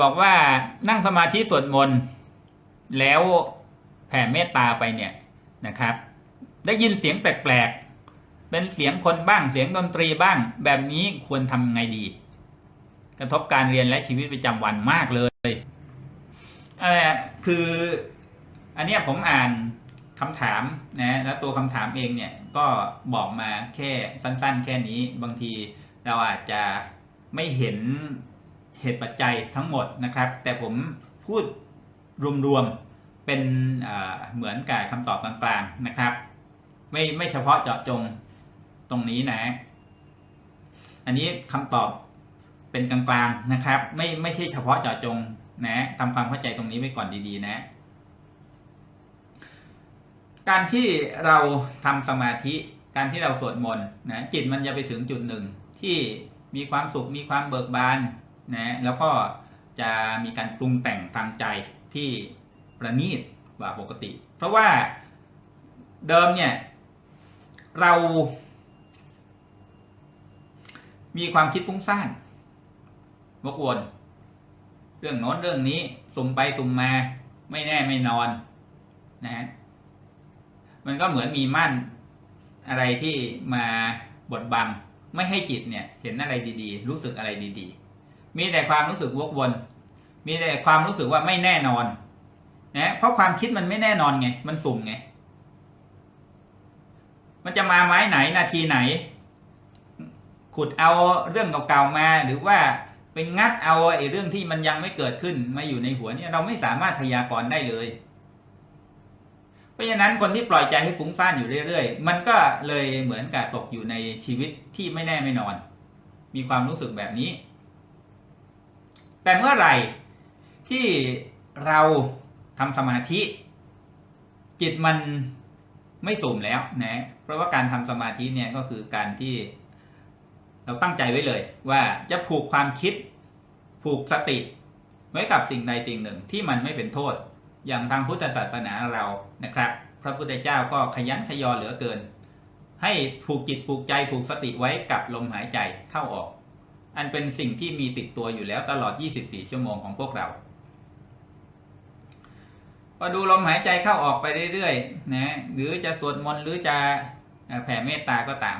บอกว่านั่งสมาธิสวดมนต์แล้วแผ่เมตตาไปเนี่ยนะครับ ได้ยินเสียงแปลกๆ เป็นเสียงคนบ้างเสียงดนตรีบ้าง แบบนี้ควรทำไงดี กระทบการเรียนและชีวิตประจำวันมากเลยอะไรคือ อันเนี้ยผมอ่านคำถามนะแล้วตัวคำถามเองเนี่ยก็บอกมาแค่สั้น ๆ แค่นี้บางทีเราอาจจะไม่เห็น เหตุปัจจัยทั้งหมดนะครับ แต่ผมพูดรวมๆเป็นเหมือนกับคำตอบกลางๆนะครับ ไม่ไม่เฉพาะเจาะจงตรงนี้นะ อันนี้คำตอบเป็นกลางๆนะครับ ไม่ไม่ใช่เฉพาะเจาะจงนะทำความเข้าใจตรงนี้ไว้ก่อนดีๆนะ การที่เราทำสมาธิการที่เราสวดมนต์นะจิตมันจะไปถึงจุดหนึ่งที่มีความสุขมีความเบิกบาน นะแล้วก็จะมีการปรุงแต่งทางใจที่ประณีตกว่าปกติ เพราะว่าเดิมเนี่ยเรา มีความคิดฟุ้งซ่านวกวนเรื่องโน้นเรื่องนี้สุ่มไปสุ่มมาไม่แน่ไม่นอนนะฮะมันก็เหมือนมีม่านอะไรที่มาบดบัง ไม่ให้จิตเนี่ย เห็นอะไรดีๆ รู้สึกอะไรดีๆ มีแต่ความรู้สึกวกวน มีแต่ความรู้สึกว่าไม่แน่นอนนะเพราะความคิดมันไม่แน่นอนไง มันสุ่มไง มันจะมาไม้ไหนนาทีไหน ขุดเอาเรื่องเก่าๆมาหรือว่าไปงัดเอาไอ้เรื่องที่มันยังไม่เกิดขึ้นมาอยู่ในหัวเนี่ยเราไม่สามารถพยากรณ์ได้เลย เพราะฉะนั้นคนที่ปล่อยใจให้ฟุ้งซ่านอยู่เรื่อยๆ มันก็เลยเหมือนกับตกอยู่ในชีวิตที่ไม่แน่ไม่นอน มีความรู้สึกแบบนี้ แต่เมื่อไหร่ที่เราทำสมาธิ จิตมันไม่สุ่มแล้วนะเพราะว่าการทำสมาธิเนี่ยก็คือการที่เราตั้งใจไว้เลย ว่าจะผูกความคิดผูกสติ ไว้กับสิ่งใดสิ่งหนึ่งที่มันไม่เป็นโทษ อย่างทางพุทธศาสนาเรานะครับ พระพุทธเจ้าก็ขยันขยอเหลือเกิน ให้ผูกจิตผูกใจผูกสติไว้กับลมหายใจเข้าออก อันเป็นสิ่งที่มีติดตัวอยู่แล้วตลอด 24 ชั่วโมงของพวกเราพอดูลมหายใจเข้าออกไปเรื่อยๆนะหรือจะสวดมนต์หรือจะแผ่เมตตาก็ตาม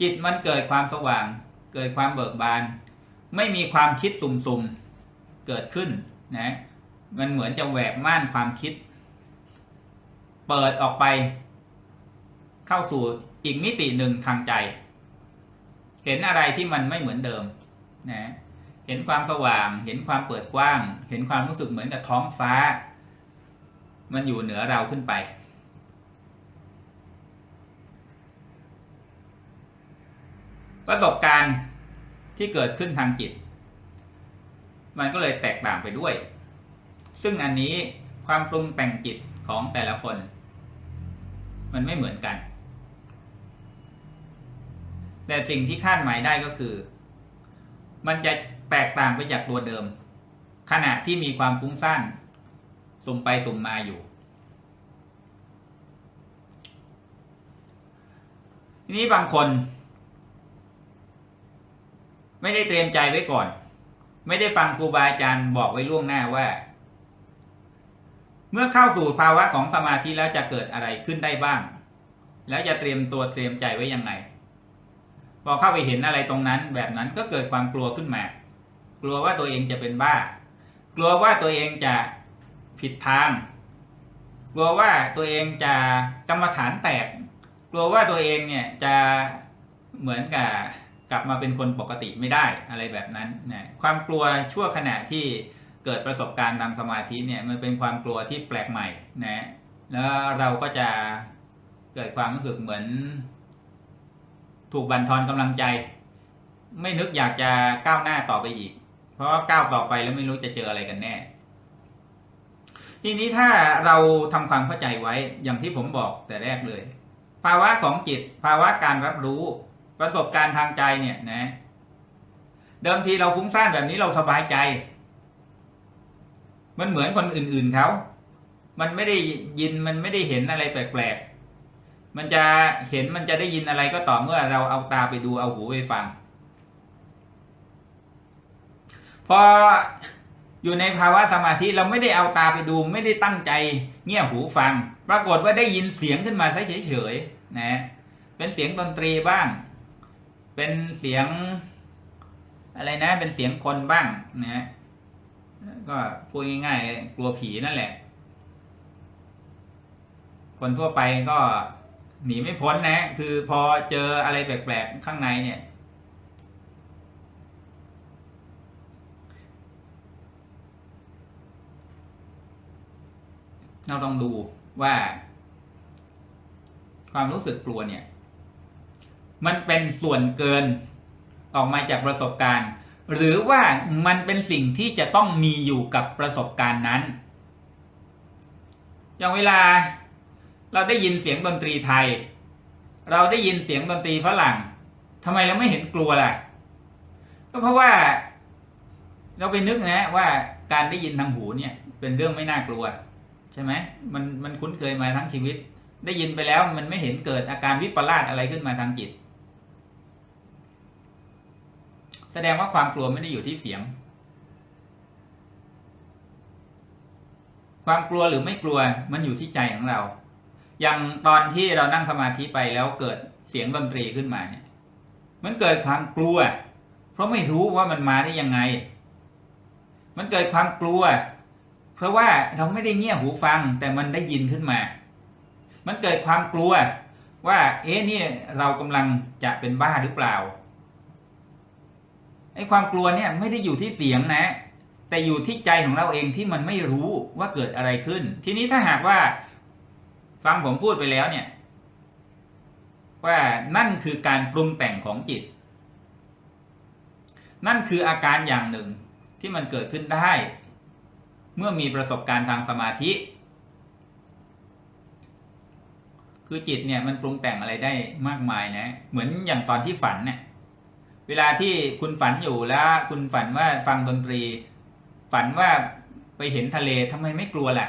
จิตมันเกิดความสว่าง เกิดความเบิกบาน ไม่มีความคิดสุ่มๆเกิดขึ้นนะมันเหมือนจะแหวกม่านความคิด เปิดออกไป เข้าสู่อีกมิติหนึ่งทางใจ เห็นอะไรที่มันไม่เหมือนเดิมนะเห็นความสว่าง เห็นความเปิดกว้าง เห็นความรู้สึกเหมือนกับท้องฟ้า มันอยู่เหนือเราขึ้นไป ประสบการณ์ที่เกิดขึ้นทางจิต มันก็เลยแตกต่างไปด้วย ซึ่งอันนี้ความปรุงแต่งจิตของแต่ละคน มันไม่เหมือนกัน แต่สิ่งที่คาดหมายได้ก็คือ มันจะแตกต่างไปจากตัวเดิม ขณะที่มีความฟุ้งซ่านสุ่มไปสุ่มมาอยู่ ทีนี้บางคน ไม่ได้เตรียมใจไว้ก่อน ไม่ได้ฟังครูบาอาจารย์บอกไว้ล่วงหน้าว่า เมื่อเข้าสู่ภาวะของสมาธิแล้วจะเกิดอะไรขึ้นได้บ้าง แล้วจะเตรียมตัวเตรียมใจไว้ยังไง พอเข้าไปเห็นอะไรตรงนั้น แบบนั้นก็เกิดความกลัวขึ้นมา กลัวว่าตัวเองจะเป็นบ้า กลัวว่าตัวเองจะผิดทาง กลัวว่าตัวเองจะกรรมฐานแตก กลัวว่าตัวเองเนี่ยจะเหมือนกับกลับมาเป็นคนปกติไม่ได้อะไรแบบนั้นนะความกลัวชั่วขณะที่เกิดประสบการณ์ทางสมาธิเนี่ยมันเป็นความกลัวที่แปลกใหม่นะแล้วเราก็จะเกิดความรู้สึกเหมือน ถูกบั่นทอนกำลังใจ ไม่นึกอยากจะก้าวหน้าต่อไปอีก เพราะว่าก้าวต่อไปแล้วไม่รู้จะเจออะไรกันแน่ ทีนี้ถ้าเราทำความเข้าใจไว้อย่างที่ผมบอกแต่แรกเลย ภาวะของจิต ภาวะการรับรู้ประสบการณ์ทางใจเนี่ยนะ เดิมทีเราฟุ้งซ่านแบบนี้เราสบายใจ มันเหมือนคนอื่นๆเขา มันไม่ได้ยินมันไม่ได้เห็นอะไรแปลกๆ มันจะเห็นมันจะได้ยินอะไรก็ต่อเมื่อเราเอาตาไปดูเอาหูไปฟัง พออยู่ในภาวะสมาธิเราไม่ได้เอาตาไปดูไม่ได้ตั้งใจเงี่ยหูฟัง ปรากฏว่าได้ยินเสียงขึ้นมาซะเฉยๆนะเป็นเสียงดนตรีบ้าง เป็นเสียงอะไรนะ เป็นเสียงคนบ้างนะก็พูดง่ายๆกลัวผีนั่นแหละ คนทั่วไปก็ หนีไม่พ้นนะ คือพอเจออะไรแปลกๆข้างในเนี่ย เราต้องดูว่า ความรู้สึกกลัวเนี่ย มันเป็นส่วนเกินออกมาจากประสบการณ์ หรือว่ามันเป็นสิ่งที่จะต้องมีอยู่กับประสบการณ์นั้น อย่างเวลา เราได้ยินเสียงดนตรีไทย เราได้ยินเสียงดนตรีฝรั่งทำไมเราไม่เห็นกลัวล่ะ ก็เพราะว่า เราไปนึกนะว่าการได้ยินทางหูเนี่ย เป็นเรื่องไม่น่ากลัว ใช่ไหมมันมันคุ้นเคยมาทั้งชีวิต ได้ยินไปแล้วมันไม่เห็นเกิดอาการวิปลาสอะไรขึ้นมาทางจิต แสดงว่าความกลัวไม่ได้อยู่ที่เสียง ความกลัวหรือไม่กลัวมันอยู่ที่ใจของเรา อย่างตอนที่เรานั่งสมาธิไปแล้วเกิดเสียงดนตรีขึ้นมาเนี่ยมันเกิดความกลัว เพราะไม่รู้ว่ามันมาได้ยังไง มันเกิดความกลัว เพราะว่าเราไม่ได้เงี่ยหูฟังแต่มันได้ยินขึ้นมา มันเกิดความกลัวว่า เอ๊ะนี่เรากำลังจะเป็นบ้าหรือเปล่าไอ้ความกลัวเนี่ยไม่ได้อยู่ที่เสียงนะ แต่อยู่ที่ใจของเราเองที่มันไม่รู้ว่าเกิดอะไรขึ้น ทีนี้ถ้าหากว่า ฟังผมพูดไปแล้วเนี่ย ว่านั่นคือการปรุงแต่งของจิต นั่นคืออาการอย่างหนึ่งที่มันเกิดขึ้นได้ เมื่อมีประสบการณ์ทางสมาธิ คือจิตเนี่ยมันปรุงแต่งอะไรได้มากมายนะ เหมือนอย่างตอนที่ฝันเนี่ย เวลาที่คุณฝันอยู่แล้ว คุณฝันว่าฟังดนตรี ฝันว่าไปเห็นทะเลทำไมไม่กลัวล่ะ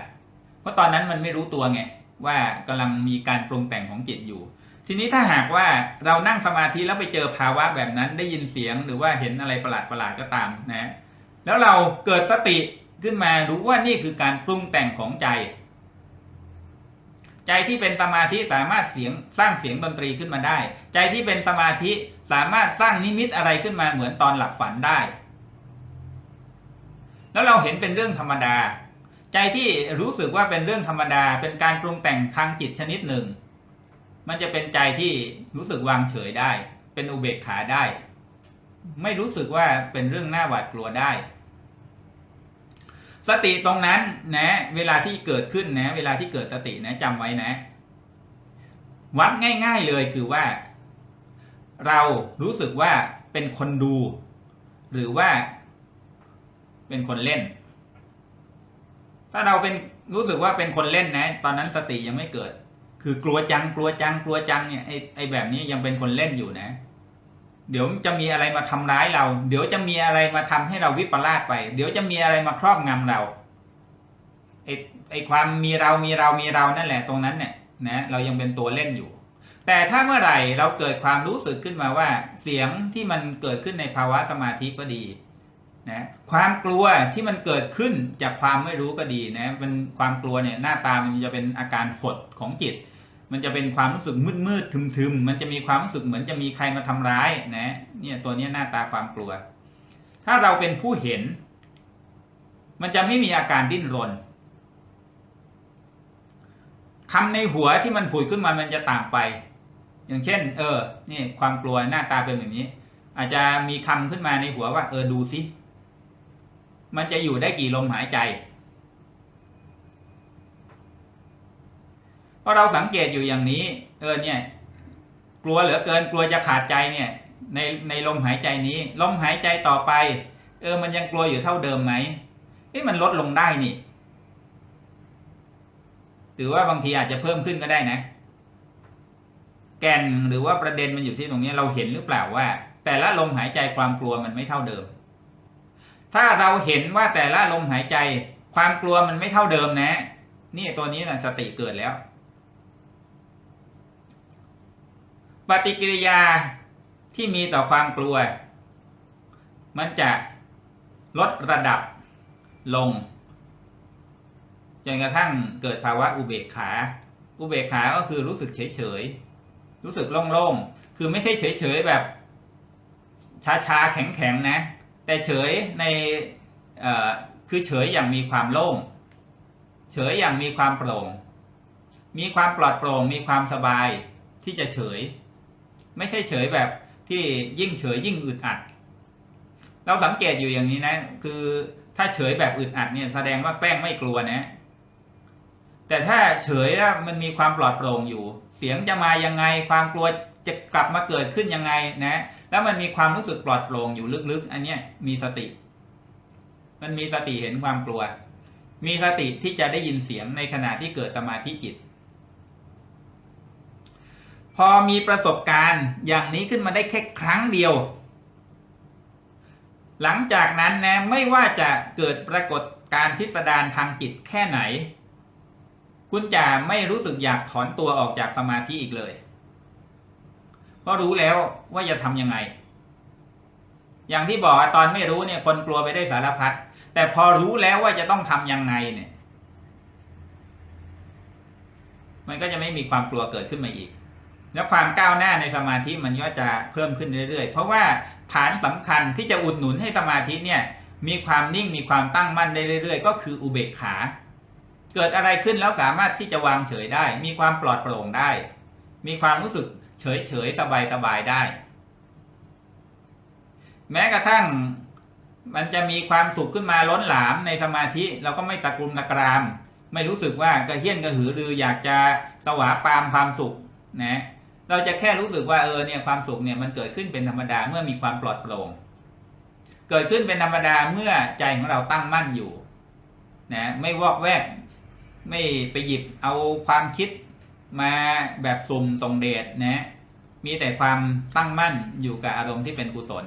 เพราะตอนนั้นมันไม่รู้ตัวไง ว่ากำลังมีการปรุงแต่งของจิตอยู่ ทีนี้ถ้าหากว่าเรานั่งสมาธิแล้วไปเจอภาวะแบบนั้นได้ยินเสียงหรือว่าเห็นอะไรประหลาดประหลาดก็ตามนะแล้วเราเกิดสติขึ้นมารู้ว่านี่คือการปรุงแต่งของใจ ใจที่เป็นสมาธิสามารถเสียงสร้างเสียงดนตรีขึ้นมาได้ ใจที่เป็นสมาธิสามารถสร้างนิมิตอะไรขึ้นมาเหมือนตอนหลับฝันได้ แล้วเราเห็นเป็นเรื่องธรรมดา ใจที่รู้สึกว่าเป็นเรื่องธรรมดา เป็นการปรุงแต่งทางจิตชนิดหนึ่ง มันจะเป็นใจที่รู้สึกวางเฉยได้ เป็นอุเบกขาได้ ไม่รู้สึกว่าเป็นเรื่องน่าหวาดกลัวได้ สติตรงนั้นนะ เวลาที่เกิดขึ้นนะ เวลาที่เกิดสตินะจำไว้นะ วัดง่าย ๆเลยคือว่า เรารู้สึกว่าเป็นคนดู หรือว่าเป็นคนเล่น ถ้าเราเป็นรู้สึกว่าเป็นคนเล่นนะ ตอนนั้นสติยังไม่เกิด คือกลัวจังกลัวจังกลัวจังเนี่ยไอ้ไอ้แบบนี้ยังเป็นคนเล่นอยู่นะ เดี๋ยวจะมีอะไรมาทำร้ายเรา เดี๋ยวจะมีอะไรมาทำให้เราวิปลาสไป เดี๋ยวจะมีอะไรมาครอบงำเราไอ้ไอ้ความมีเรามีเรามีเรานั่นแหละตรงนั้นเนี่ยนะเรายังเป็นตัวเล่นอยู่ แต่ถ้าเมื่อไหร่เราเกิดความรู้สึกขึ้นมาว่า เสียงที่มันเกิดขึ้นในภาวะสมาธิก็ดี นะความกลัวที่มันเกิดขึ้นจากความไม่รู้ก็ดีนะมันความกลัวเนี่ยหน้าตามันจะเป็นอาการหดของจิต มันจะเป็นความรู้สึกมืดมืดทึมทึมๆมันจะมีความรู้สึกเหมือนจะมีใครมาทำร้ายนะเนี่ยตัวนี้หน้าตาความกลัว ถ้าเราเป็นผู้เห็น มันจะไม่มีอาการดิ้นรนคำในหัวที่มันผุดขึ้นมามันจะต่างไป อย่างเช่น เออ นี่ความกลัวหน้าตาเป็นแบบนี้ อาจจะมีคำขึ้นมาในหัวว่า เออดูซิ มันจะอยู่ได้กี่ลมหายใจเพราะเราสังเกตอยู่อย่างนี้ เออเนี่ย กลัวเหลือเกินกลัวจะขาดใจเนี่ย ในในลมหายใจนี้ ลมหายใจต่อไป เออ มันยังกลัวอยู่เท่าเดิมไหมเอ๊ะมันลดลงได้นี่หรือว่าบางทีอาจจะเพิ่มขึ้นก็ได้นะ แก่นหรือว่าประเด็นมันอยู่ที่ตรงนี้เราเห็นหรือเปล่าว่า แต่ละลมหายใจความกลัวมันไม่เท่าเดิม ถ้าเราเห็นว่าแต่ละลมหายใจ ความกลัวมันไม่เท่าเดิมนะ นี่ตัวนี้นะสติเกิดแล้ว ปฏิกิริยาที่มีต่อความกลัว มันจะลดระดับลงจนกระทั่งเกิดภาวะอุเบกขา อุเบกขาก็คือรู้สึกเฉยเฉยๆรู้สึกโล่งๆ คือไม่ใช่เฉยเฉยๆแบบชาๆ แข็งๆ นะ แต่เฉยในคือเฉยอย่างมีความโล่ง เฉยอย่างมีความโปร่ง มีความปลอดโปร่ง มีความสบายที่จะเฉย ไม่ใช่เฉยแบบที่ยิ่งเฉยยิ่งอึดอัด เราสังเกตอยู่อย่างนี้นะ คือถ้าเฉยแบบอึดอัดเนี่ยแสดงว่าแกล้งไม่กลัวนะ แต่ถ้าเฉยแล้วมันมีความปลอดโปร่งอยู่ เสียงจะมายังไง ความกลัวจะกลับมาเกิดขึ้นยังไงนะ แล้วมันมีความรู้สึกปลอดโปร่งอยู่ลึกๆ อันเนี้ยมีสติ มันมีสติเห็นความกลัว มีสติที่จะได้ยินเสียงในขณะที่เกิดสมาธิจิต พอมีประสบการณ์อย่างนี้ขึ้นมาได้แค่ครั้งเดียว หลังจากนั้นนะไม่ว่าจะเกิดปรากฏการพิสดารทางจิตแค่ไหน คุณจะไม่รู้สึกอยากถอนตัวออกจากสมาธิอีกเลย เพราะรู้แล้วว่าจะทำยังไง อย่างที่บอกตอนไม่รู้เนี่ย คนกลัวไปได้สารพัดแต่พอรู้แล้วว่าจะต้องทำยังไงเนี่ย มันก็จะไม่มีความกลัวเกิดขึ้นมาอีก แล้วความก้าวหน้าในสมาธิมันก็จะเพิ่มขึ้นเรื่อยๆ เพราะว่าฐานสำคัญที่จะอุดหนุนให้สมาธิเนี่ย มีความนิ่งมีความตั้งมั่นได้เรื่อย ๆ ก็คืออุเบกขา เกิดอะไรขึ้นแล้วสามารถที่จะวางเฉยได้ มีความปลอดโปร่งได้ มีความรู้สึก เฉยๆสบายๆได้ แม้กระทั่งมันจะมีความสุขขึ้นมาล้นหลามในสมาธิเราก็ไม่ตะกรุมตะกราม ไม่รู้สึกว่ากระเฮี้ยนกระหือรืออยากจะสวาปามความสุขนะเราจะแค่รู้สึกว่าเออเนี่ยความสุขเนี่ยมันเกิดขึ้นเป็นธรรมดาเมื่อมีความปลอดโปร่งเกิดขึ้นเป็นธรรมดาเมื่อใจของเราตั้งมั่นอยู่นะไม่วอกแวก ไม่ไปหยิบเอาความคิด มาแบบสุ่มส่งเดชนะ มีแต่ความตั้งมั่นอยู่กับอารมณ์ที่เป็นกุศล